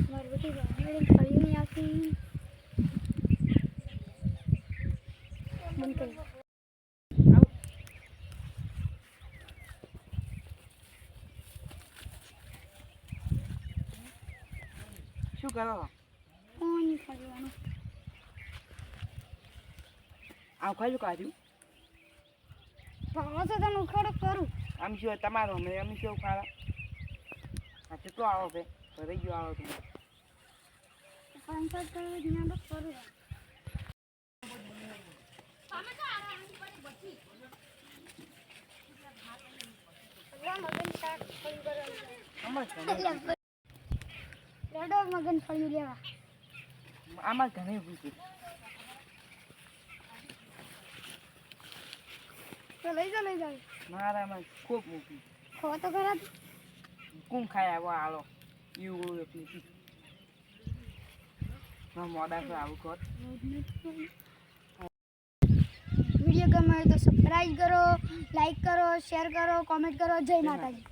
મગન ફળ્યું નહીં આવતી બંધ કરી. શું કરો? આવું ફળવાનું આમ કાઢ્યું? ભાવો તો તને ઉખાડો કરું? આમ શું તમારો અમે અમે શું ખાવા? હા કેટલો આવો ભાઈ. તો ગયો આવો તમે. મગન ફળ્યું લેવા આમાં જ ઘણી ભૂખી તો લઈ જાઓ લઈ જાઓ. મારામાં ખૂબ મૂકી. ખો તો ખરા કું ખાય આવો આલો એવું એટલી મોડા છે આવું કર વીડિયો ગમે તો સબસ્ક્રાઈબ કરો લાઈક કરો શેર કરો કોમેન્ટ કરો. જય માતાજી.